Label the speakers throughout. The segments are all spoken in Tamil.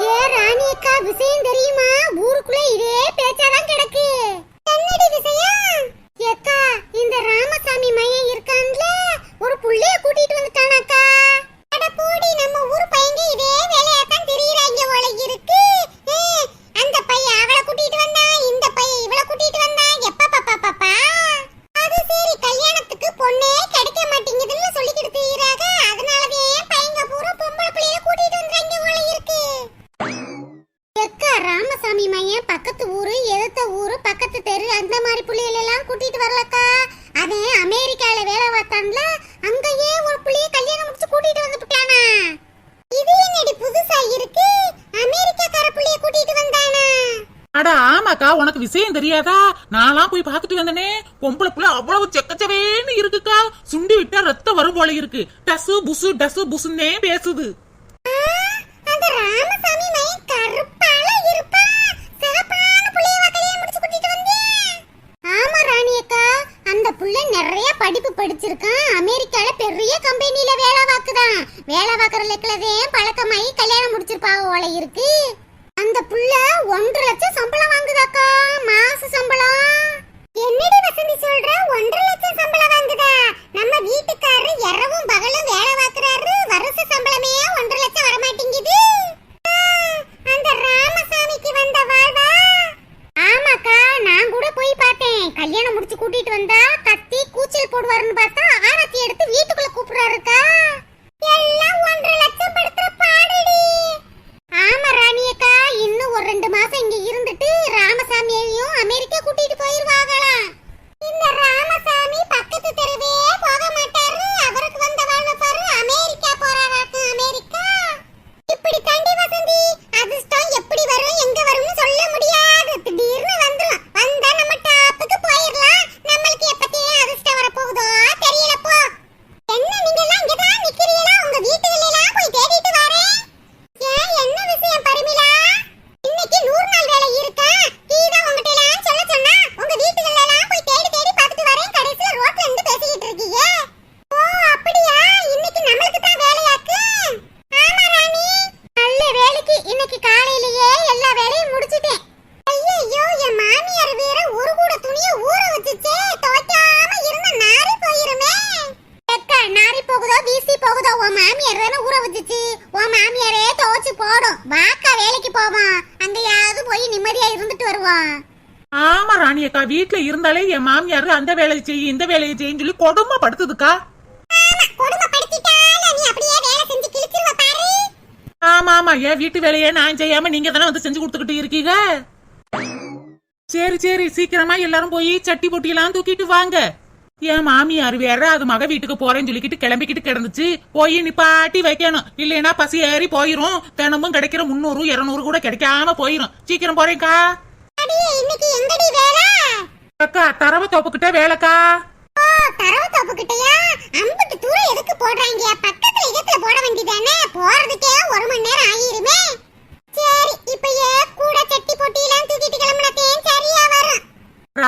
Speaker 1: ஏ ராணி அக்கா விஷயம் தெரியுமா? ஊருக்குள்ள இதே பேச்சாதான் கிடக்கு. என்னடி விஷயம்? அக்கா இந்த ராமசாமி மையம் இருக்கான்ல ஒரு புள்ளைய கூட்டிட்டு வந்துட்டானாக்கா அட போடி நம்ம ஊர் பையங்க இதே வேலையா தான் தெரியறாங்க போல இருக்கு. அந்த பையன் அவளை கூட்டிட்டு வந்தான் இந்த பையன் இவளை கூட்டிட்டு வந்தான் எப்ப பாப்பா பாப்பா அது சரி கல்யாணத்துக்கு பொண்ணே கிடைக்க மாட்டேங்குதுன்னு சொல்லிக்கிட்டு தெரியுறாங்க அதனாலதான் பையங்க பூரா பொம்பளை பிள்ளைய கூட்டிட்டு வந்துறாங்க போல இருக்கு எக்கா ராமசாமி மையன் பக்கத்து ஊரு எதிர்த்த ஊரு பக்கத்து தெரு அந்த மாதிரி புள்ளைகள் எல்லாம் கூட்டிட்டு வரலக்கா அவன் அமெரிக்கால வேலை பார்த்தான்ல அங்கேயே ஒரு புள்ளைய கல்யாணம் முடிச்சு கூட்டிட்டு வந்து விட்டானா இது என்னடி புதுசா இருக்கு அமெரிக்காக்கார புள்ளைய கூட்டிட்டு வந்தானா
Speaker 2: அக்கா உனக்கு விஷயம் தெரியாதா? நான்லாம் போய் பாத்துட்டு வந்தனே. பொம்பளை புள்ள அவ்வளவு செக்கச்சவேன்னு இருக்குக்கா. சுண்டி விட்டா ரத்தம் வரும் போல இருக்கு. டசு புசு டசு புசுன்னே பேசுது.
Speaker 1: ஆ, அக்கா அந்த புள்ள நிறைய படிப்பு படிச்சிருக்கான். அமெரிக்கால பெரிய கம்பெனில வேலை வாக்குதான். வேலை பார்க்கற லெக்கிலதே பழக்கமாயி கல்யாணம் முடிச்சிருப்பாங்க போல இருக்கு. அந்த புள்ள ஒன்றரை லட்சம் சம்பளம் வாங்குதாக்கா. மாச சம்பளம். என்னடி வசந்தி சொல்ற? ஒன்றரை லட்சம் சம்பளம் வாங்குதா? நம்ம வீட்டுக்காரரு இரவும் பகலும் வேலை பார்க்கறாரு. வருஷ சம்பளமே ஒன்றரை லட்சம் வர மாட்டேங்குது அந்த ராமசாமிக்கு வந்த வாழ்வா ஆமாக்கா நான் கூட போய் பார்த்தேன் கல்யாணம் முடிச்சு கூட்டிட்டு வந்தா கத்தி கூச்சல் போடுவாருன்னு பார்த்தா ஆரத்தி எடுத்து வீட்டுக்குள்ள கூப்பிடுறாருக்கா எல்லாம் ஒன்றரை லட்சம் படுத்துற பாடடி ஆமா ராணி அக்கா இன்னும் ஒரு ரெண்டு மாசம் இங்க இருந்துட்டு ராமசாமியையும் அமெரிக்கா கூட்டிட்டு போயிருவாங்களாம் இந்த ராமசாமி பக்கத்து தெருவே போக மாட்டாரு அவருக்கு வந்த வாழ்வு பாரு அமெரிக்கா போறாராக்கு அமெரிக்கா இப்படி தாண்டி வசந்தி அதிர்ஷ்டம் எப்படி வரும் எங்க வரும்னு சொல்ல முடியாது திடீர்னு வந்துரும் வந்தா நம்ம டாப்புக்கு போயிடலாம் நம்மளுக்கு எப்பத்தே அதிர்ஷ்டம் வர போகுதோ தெரியல போ என்ன நீங்க எல்லாம் இங்கதான் நிக்கிறீங்களா உங்க வீட்டுல எல்லாம் போய் தேடிட்டு வரேன் ஏன் என்ன விஷயம் பரிமிளா இன்னைக்கு நூறு நாள் வேலை இருக்கா கீதா உங்ககிட்ட எல்லாம் சொல்ல சொன்னா உங்க வீட்டுல எல்லாம் போய் தேடி தேடி பார்த்துட்டு வரேன் கடைசியில ரோட்ல இருந்து பேசிக்கிட்டு இருக்கீங்க ஓ அப்படியா இன்னைக்கு நம்மளுக்கு தான் வேலையாக்கு ஆமா ராணி நல்ல வேலைக்கு இன்னைக்கு காலையிலேயே எல்லா வேலையும் முடிச்சிட்டேன் ஐயோ என் மாமியார் வேற ஒரு கூட துணிய ஊற வச்சுச்சே துவைக்காம இருந்த நாரி போயிருமே அக்கா நாரி போகுதோ வீசி போகுதோ உன் மாமியார் தானே ஊற வச்சுச்சு உன் மாமியாரே துவைச்சு போடும். வாக்கா வேலைக்கு போவோம் அங்கேயாவது போய் நிம்மதியா இருந்துட்டு வருவோம்
Speaker 2: ஆமா ராணி அக்கா வீட்டுல இருந்தாலே என் மாமியாரு அந்த வேலையை செய்ய இந்த வேலையை செய்யும் சொல்லி கொடுமை படுத்துதுக்கா ஆமா ஆமா என் வீட்டு வேலையை நான் செய்யாம நீங்க தானே வந்து செஞ்சு கொடுத்துக்கிட்டு இருக்கீங்க? சரி சரி சீக்கிரமா எல்லாரும் போய் சட்டி பொட்டியெல்லாம் தூக்கிட்டு வாங்க. என் மாமியார் வேற அது மக வீட்டுக்கு போறேன்னு சொல்லிக்கிட்டு கிளம்பிக்கிட்டு கிடந்துச்சு. போய் நிப்பாட்டி வைக்கணும். இல்லைன்னா பசி ஏறி போயிரும். தினமும் கிடைக்கிற முந்நூறு இருநூறு கூட கிடைக்காம போயிரும். சீக்கிரம் போறேன்க்கா. அக்கா தரவ தோப்புக்கிட்ட வேலைக்கா.
Speaker 1: தரவு தோப்பு கிட்டயா அம்புட்டு தூரம் எதுக்கு போடுறாங்க பக்கத்துல இடத்துல போட வேண்டியதானே? போறதுக்கே ஒரு மணி நேரம் ஆயிருமே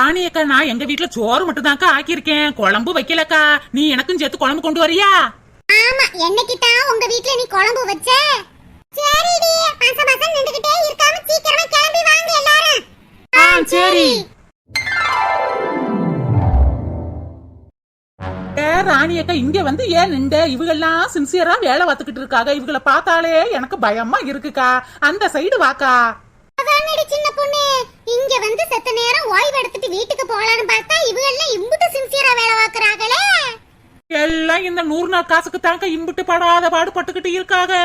Speaker 2: ராணி அக்கா நான் எங்க வீட்டுல சோறு மட்டும் தான்க்கா ஆக்கியிருக்கேன். குழம்பு வைக்கலக்கா. நீ எனக்கும் சேர்த்து குழம்பு கொண்டு வரியா?
Speaker 1: ஆமா என்னைக்கு உங்க வீட்ல நீ குழம்பு வச்ச? சரிடி. மாசம் மாசம் நின்றுகிட்டே இருக்காம சீக்கிரமா கிளம்பி வாங்க எல்லாரும்.
Speaker 2: ஆ சரி. ராணி அக்கா இங்க வந்து ஏன் நின்ற? இவங்கெல்லாம் சின்சியரா வேலை பார்த்துக்கிட்டு இருக்காங்க. இவங்கள பார்த்தாலே எனக்கு பயமா இருக்குக்கா. அந்த சைடு வாக்கா.
Speaker 1: சின்ன பொண்ணு. இங்க வந்து செத்த நேரம் ஓய்வு எடுத்துட்டு வீட்டுக்கு போலான்னு பார்த்தா இவங்கெல்லாம் இம்புட்டு சின்சியரா வேலை பார்க்கறாங்களே.
Speaker 2: எல்லாம் இந்த நூறு நாள் காசுக்கு தாங்க இம்புட்டு படாத பாடு பட்டுக்கிட்டு இருக்காங்க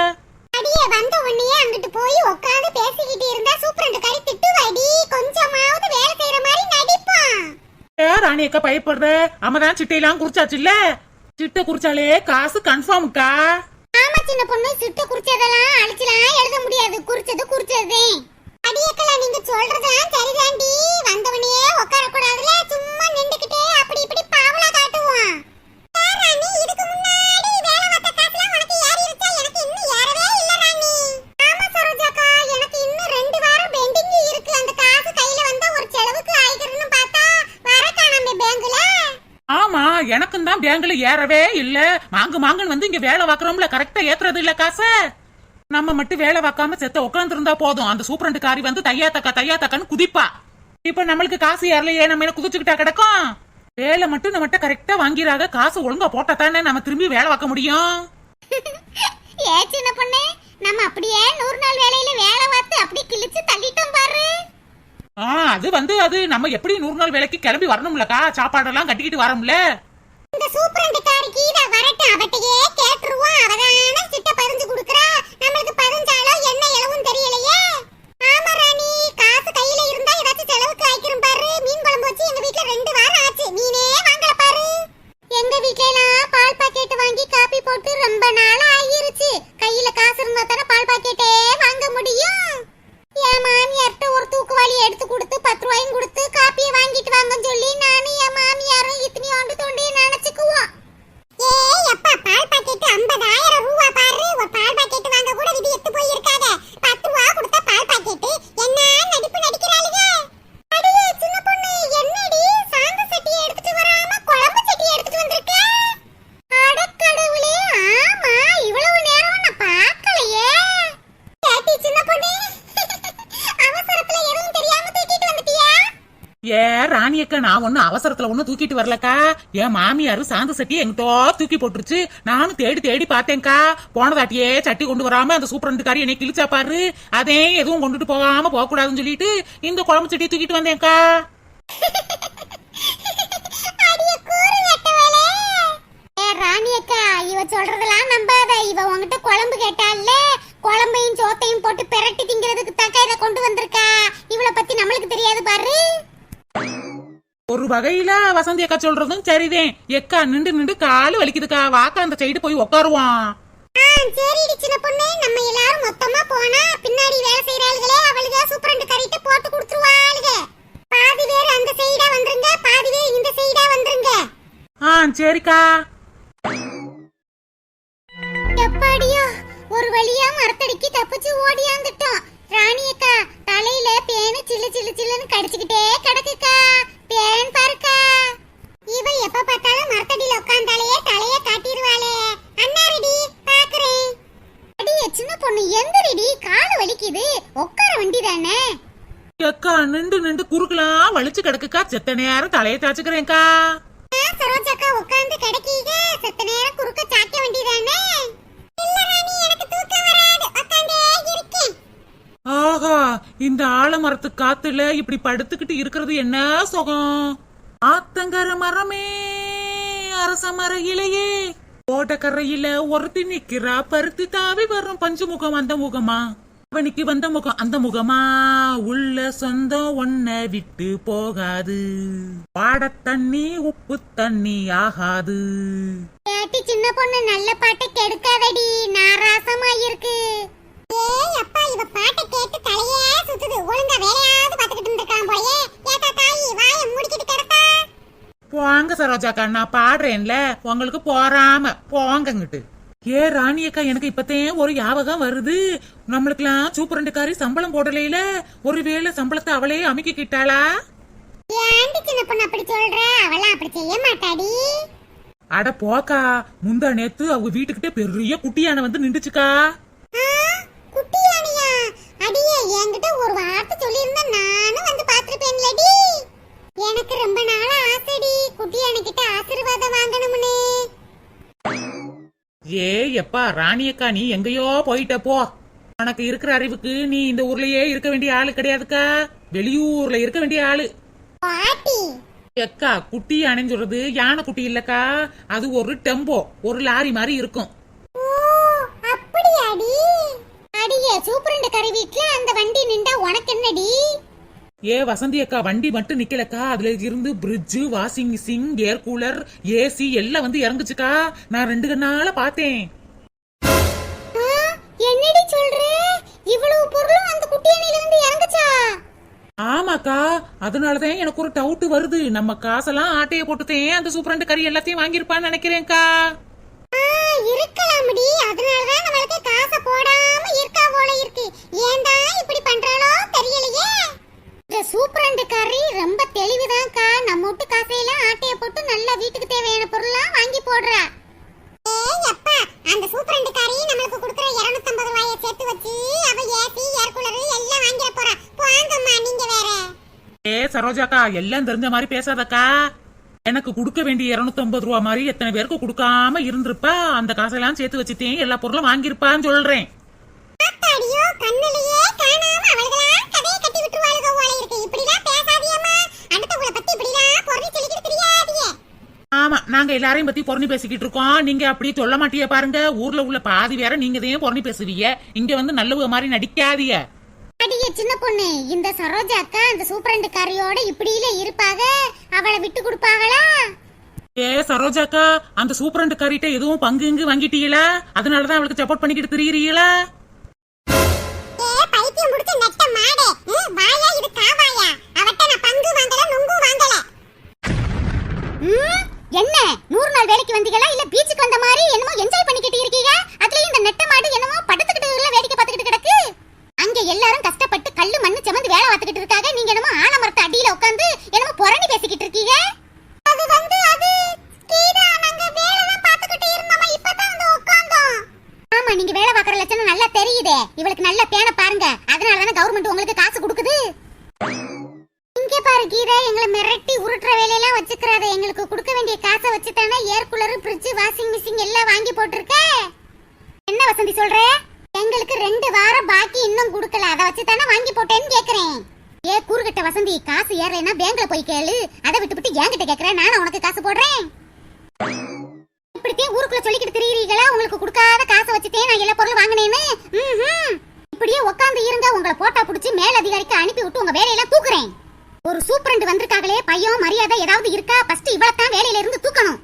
Speaker 1: அடியே வந்த உடனே அங்கிட்டு போய் உட்கார்ந்து பேசிக்கிட்டு இருந்தா சூப்பரண்டு கை திட்டுவாடி. கொஞ்சமாவது வேலை செய்யற மாதிரி நடிப்பான்.
Speaker 2: ஏ ராணி அக்கா பயப்படுற? அம்மதான் சிட்டையெல்லாம் குறிச்சாச்சு இல்ல? சிட்டை குறிச்சாலே காசு கன்ஃபார்ம்க்கா
Speaker 1: ஆமா சின்ன பொண்ணு. சுட்டு குறிச்சதெல்லாம் அழிச்சலாம் எழுத முடியாது. குறிச்சது குறிச்சதே. அடியக்கெல்லாம் நீங்க சொல்றதெல்லாம் சரிதாண்டி. வந்தவனே உட்கார கூடாதுல சும்மா நின்னுக்கிட்டே அப்படி இப்படி பாவலா காட்டுவான் ராணி இதுக்கு முன்னாடி வேலை பார்த்த காசுலாம் உனக்கு ஏறிடுச்சா எனக்கு இன்னும் ஏறவே இல்ல ராணி. ஆமா சரோஜாக்கா எனக்கு இன்னும் ரெண்டு வாரம் பெண்டிங் இருக்கு. அந்த காசு கையில வந்தா ஒரு செலவுக்கு ஆயிக்கிறன்னு பார்த்தா வர காணாம பேங்க்ல?
Speaker 2: ஆமா எனக்கும் தான் பேங்க்ல ஏறவே இல்ல. மாங்கு மாங்குன்னு வந்து இங்க வேலை பாக்குறோம்ல கரெக்டா ஏத்துறது இல்ல காசை. நம்ம மட்டும் வேலை பார்க்காம செத்த உட்கார்ந்து இருந்தா போதும். அந்த சூப்பரண்டு காரி வந்து தையா தக்கா தையா தக்கான்னு குதிப்பா. இப்ப நம்மளுக்கு காசு ஏறலையே நம்ம என்ன குதிச்சுக்கிட்டா கிடக்கும்? வேலை மட்டும் நம்மகிட்ட கரெக்டா வாங்கிறாக காசு ஒழுங்கா போட்டா தானே நம்ம திரும்பி வேலை பார்க்க முடியும்?
Speaker 1: ஏ சின்ன பொண்ணு நம்ம அப்படியே நூறு நாள் வேலையில வேலை பார்த்து அப்படி கிழிச்சு தள்ளிட்டோம் பாரு.
Speaker 2: ஆ அது வந்து அது. நம்ம எப்படி நூறு நாள் வேலைக்கு கிளம்பி வரணும்லக்கா? சாப்பாடெல்லாம் கட்டிக்கிட்டு வரோம்ல.
Speaker 1: இந்த சூப்பரண்டுக்காரிக்கு இத வரட்டும்
Speaker 2: ஏ ராணியக்கா நான் ஒன்னும் அவசரத்துல ஒன்னும் தூக்கிட்டு வரலக்கா. என் மாமியாரு சாந்த சட்டி எங்கிட்டோ தூக்கி போட்டுருச்சு. நானும் தேடி தேடி பார்த்தேன்க்கா. போனதாட்டியே சட்டி கொண்டு வராம அந்த சூப்பரண்டுக்காரி என்னை கிழிச்சா பாரு. அதே எதுவும் கொண்டுட்டு போகாம போக கூடாதுன்னு சொல்லிட்டு இந்த குழம்பு சட்டி தூக்கிட்டு வந்தேன்க்கா
Speaker 1: அடிய கூறு வெட்டவளே ஏ ராணி அக்கா இவ சொல்றதெல்லாம் நம்பாத இவ உன்கிட்ட குழம்பு கேட்டால்ல குழம்பையும் சோத்தையும் போட்டு பெரட்டி திங்கிறதுக்கு தக்க இத கொண்டு வந்திருக்கா இவள பத்தி நம்மளுக்கு தெரியாது பாரு
Speaker 2: ஒரு வகையில வசந்தி அக்கா சொல்றதும் சரிதேன் எக்கா நின்று நின்று காலு வலிக்குதுக்கா. வாக்கா அந்த சைடு போய்
Speaker 1: உக்காருவான். கிடக்குக்கா
Speaker 2: செத்த நேரம் தலையை தாச்சுக்கிறேன்க்கா
Speaker 1: சரோஜாக்கா உட்கார்ந்து கிடக்கீங்க. செத்த நேரம் குறுக்க சாக்க வேண்டியதானே?
Speaker 2: ஆஹா இந்த ஆலமரத்து காத்துல இப்படி படுத்துக்கிட்டு இருக்கிறது என்ன சுகம்? ஆத்தங்கர மரமே அரச மர இலையே ஓட்டக்கரையில ஒருத்தி நிக்கிறா பருத்தி தாவி வரும் பஞ்சு முகம் அந்த முகமா? அவனுக்கு வந்த முகம் அந்த முகமா? உள்ள சொந்தம் ஒன்ன விட்டு போகாது. பாட தண்ணி உப்பு தண்ணி ஆகாது.
Speaker 1: கேட்டி சின்ன பொண்ணு நல்ல பாட்டை கெடுக்காதடி. நாராசமா இருக்கு ஏய் அப்பா இவ பாட்டை கேட்டு தலையே சுத்துது. ஒழுங்கா வேலையாவது பாத்துக்கிட்டு இருந்திருக்கான் போலயே. ஏத்தா தாயி வாய மூடிக்கிட்டு கிடப்பா.
Speaker 2: போங்க சரோஜாக்கா நான் பாடுறேன்ல. உங்களுக்கு போறாம போங்கங்கிட்டு ஏ ராணி அக்கா எனக்கு இப்பத்தேன் ஒரு ஞாபகம் வருது. நம்மளுக்கெல்லாம் சூப்பரண்டுக்காரி சம்பளம் போடலையில. ஒருவேளை சம்பளத்தை அவளே அமுக்கிக்கிட்டாளா?
Speaker 1: அப்படி சொல்ற? அவளாம் அப்படி செய்ய மாட்டாடி.
Speaker 2: அட போக்கா முந்தா நேத்து அவங்க வீட்டுக்கிட்ட பெரிய குட்டியான வந்து நின்றுச்சுக்கா.
Speaker 1: ஆ, குட்டி யானையா அடியே என்கிட்ட ஒரு வார்த்தை சொல்லியிருந்தா நானும் வந்து பாத்திருப்பேன்லடி எனக்கு ரொம்ப நாளா ஆசைடி. குட்டி யானைகிட்ட ஆசீர்வாதம் வாங்கணும்னு.
Speaker 2: ஏ எப்பா ராணி அக்கா நீ எங்கேயோ போயிட்ட போ. உனக்கு இருக்கிற அறிவுக்கு நீ இந்த ஊர்லயே இருக்க வேண்டிய ஆளு கிடையாதுக்கா. வெளியூர்ல இருக்க வேண்டிய ஆளு. எக்கா குட்டி சொல்றது யானை குட்டி இல்லக்கா. அது ஒரு டெம்போ ஒரு லாரி மாதிரி இருக்கும்.
Speaker 1: அப்படியாடி. அடியே சூப்பரண்ட கறி வீட்ல அந்த வண்டி நின்றா உனக்கு என்னடி?
Speaker 2: ஏ வசந்தி அக்கா வண்டி மட்டும் நிக்கலக்கா? அதுல இருந்து fridge washing machine air cooler AC எல்லாம் வந்து இறங்குச்சுக்கா. நான் ரெண்டு கண்ணால பார்த்தேன்.
Speaker 1: என்னடி சொல்ற? இவ்வளவு பொருளும் அந்த குட்டியானையில இருந்து இறங்குச்சா?
Speaker 2: ஆமாக்கா அதனாலதான் எனக்கு ஒரு டவுட் வருது. நம்ம காசெல்லாம் ஆட்டைய போட்டுதேன் அந்த சூப்பரண்டு கறி எல்லாத்தையும் வாங்கியிருப்பான்னு நினைக்கிறேன்க்கா.
Speaker 1: இருக்கலாம்டி அதனாலதான் நம்மளுக்கு காசை போடாம இருக்கா போல இருக்கு ஏன்டா இப்படி பண்றாளோ தெரியலையே இந்த சூப்பரண்டு கறி ரொம்ப தெளிவுதான்க்கா நம்ம வீட்டு காசையெல்லாம் ஆட்டைய போட்டு நல்லா வீட்டுக்கு தேவையான பொருள்லாம் வாங்கி போடுறா ஏய் அப்பா அந்த சூப்பரண்டு கறி நம்மளுக்கு கொடுக்குற 250 ரூபாயை சேர்த்து
Speaker 2: ஏ சரோஜாக்கா எல்லாம் தெரிஞ்ச மாதிரி பேசாதக்கா. எனக்கு கொடுக்க வேண்டிய 250 ரூபா மாதிரி எத்தனை பேருக்கு கொடுக்காம இருந்திருப்பா. அந்த காசெல்லாம் சேர்த்து வச்சுட்டேன். எல்லா பொருளும் வாங்கியிருப்பான்னு சொல்றேன். ஆமா நாங்க எல்லாரையும் பத்தி பொறணி பேசிக்கிட்டு இருக்கோம். நீங்க அப்படி சொல்ல மாட்டிய பாருங்க. ஊர்ல உள்ள பாதி வேற நீங்க தான் பொறணி பேசுவீங்க. இங்க வந்து நல்லவ மாதிரி நடிக்காதீங்க.
Speaker 1: அடியே சின்ன பொண்ணு. இந்த சரோஜா அக்கா அந்த சூப்பரண்டு காரியோட இப்படியில இருப்பாக? அவளை விட்டு கொடுப்பாங்களா?
Speaker 2: ஏ சரோஜாக்கா அந்த சூப்பரண்டு காரிட்ட எதுவும் பங்கு இங்கு வாங்கிட்டீங்களா? அதனாலதான் அவளுக்கு சப்போர்ட் பண்ணிக்கிட்டு திரியிறீங்களா?
Speaker 1: ஏ பைத்தியம் முடிச்ச நெட்ட மாடே. வாயா இது காவாயா அவட்ட நான் பங்கு வாங்கல நுங்கு வாங்கல. என்ன? நூறு நாள் வேலைக்கு வந்தீங்களா? இல்ல பீச்சுக்கு வந்த மாதிரி என்னமோ என்ஜாய் பண்ணிக்கிட்டு இருக்கீங்க அதுலயும் இந்த நெட்ட மாடு என்னமோ படுத்துக்கிட்டு இல்ல வேடிக்கை பார்த்துக்கிட்டு கிடக்கு அங்க எல்லாரும் கஷ்டப்பட்டு கல்லு மண்ணு சுமந்து வேலை பார்த்துக்கிட்டு இருக்காங்க நீங்க என்னமோ ஆலமரத்து அடியில உட்கார்ந்து என்னமோ புரணி பேசிக்கிட்டு இருக்கீங்க அது வந்து அது கீதா நாங்க வேலை தான் பார்த்துக்கிட்டு இருந்தோமா இப்பதான் வந்து உட்கார்ந்தோம் ஆமா நீங்க வேலை பார்க்கற லட்சணம் நல்லா தெரியுதே இவளுக்கு நல்ல பேனை பாருங்க. அதனால தானே கவர்மெண்ட் உங்களுக்கு காசு கொடுக்குது? இங்க பாரு கீதா எங்களை மிரட்டி உருட்டுற வேலையெல்லாம் வச்சுக்கிறாத. எங்களுக்கு கொடுக்க வேண்டிய காசை வச்சு தானே air cooler fridge washing machine எல்லாம் வாங்கி போட்டிருக்க? என்ன வசந்தி சொல்ற? எங்களுக்கு ரெண்டு வாரம் பாக்கி இன்னும் கொடுக்கல. அதை வச்சு தானே வாங்கி போட்டேன்னு கேக்குறேன். ஏ கூறுகிட்ட வசந்தி காசு ஏறலைன்னா பேங்க்ல போய் கேளு. அதை விட்டுவிட்டு என்கிட்ட கேக்குறேன் நானும் உனக்கு காசு போடுறேன். இப்படித்தே ஊருக்குள்ள சொல்லிக்கிட்டு திரியிறீங்களா உங்களுக்கு கொடுக்காத காசை வச்சுட்டே நான் எல்லா பொருளும் வாங்கினேன்னு? ம் இப்படியே உட்காந்து இருங்க. உங்களை போட்டா புடிச்சு மேல் அதிகாரிக்கு அனுப்பி விட்டு உங்க வேலையெல்லாம் தூக்குறேன். ஒரு சூப்பரண்ட் வந்திருக்காங்களே பையன் மரியாதை ஏதாவது இருக்கா? ஃபர்ஸ்ட் இவளத்தான் வேலையில இருந்து தூக்கணும்.